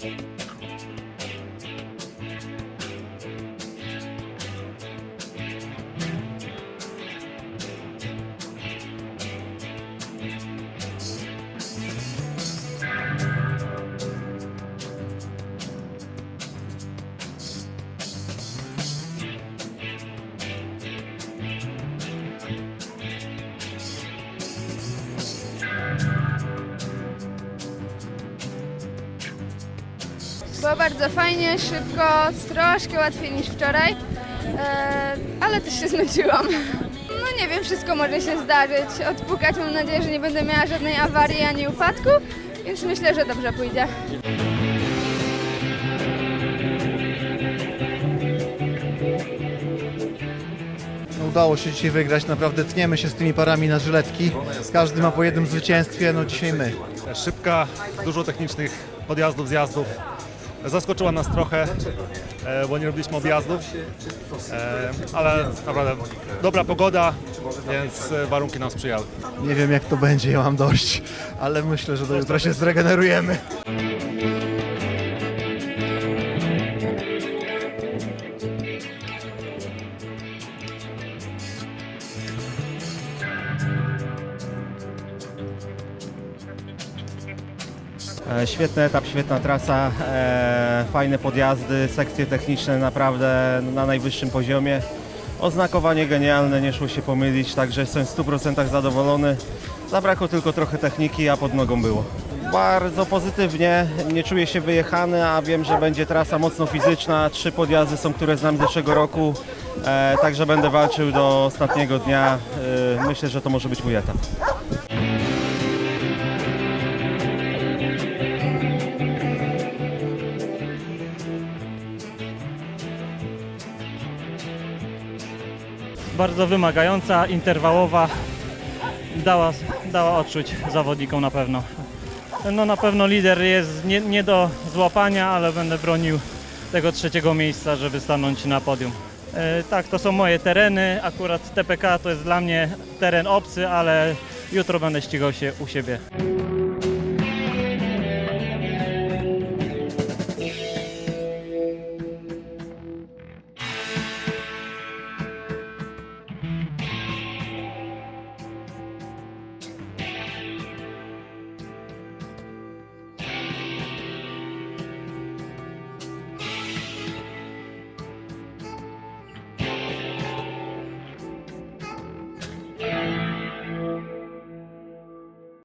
Bye. Było bardzo fajnie, szybko, troszkę łatwiej niż wczoraj, e, ale też się zmęczyłam. No nie wiem, wszystko może się zdarzyć. Odpukać mam nadzieję, że nie będę miała żadnej awarii ani upadku, więc myślę, że dobrze pójdzie. No, Udało się dzisiaj wygrać, naprawdę tniemy się z tymi parami na żyletki. Każdy ma po jednym zwycięstwie, no dzisiaj my. Szybka, dużo technicznych podjazdów, zjazdów. Zaskoczyła nas trochę, e, bo nie robiliśmy objazdów, e, ale naprawdę dobra pogoda, więc warunki nam sprzyjały. Nie wiem jak to będzie, ja mam dość, ale myślę, że do jutra się zregenerujemy. Świetny etap, świetna trasa, e, fajne podjazdy, sekcje techniczne naprawdę na najwyższym poziomie. Oznakowanie genialne, nie szło się pomylić, także jestem w 100% zadowolony. Zabrakło tylko trochę techniki, a pod nogą było. Bardzo pozytywnie, nie czuję się wyjechany, a wiem, że będzie trasa mocno fizyczna. Trzy podjazdy są, które znam z zeszłego roku, e, także będę walczył do ostatniego dnia. E, myślę, że to może być mój etap. Bardzo wymagająca, interwałowa. Dała, dała odczuć zawodnikom na pewno. No na pewno lider jest nie, nie do złapania, ale będę bronił tego trzeciego miejsca, żeby stanąć na podium. E, tak, to są moje tereny. Akurat TPK to jest dla mnie teren obcy, ale jutro będę ścigał się u siebie.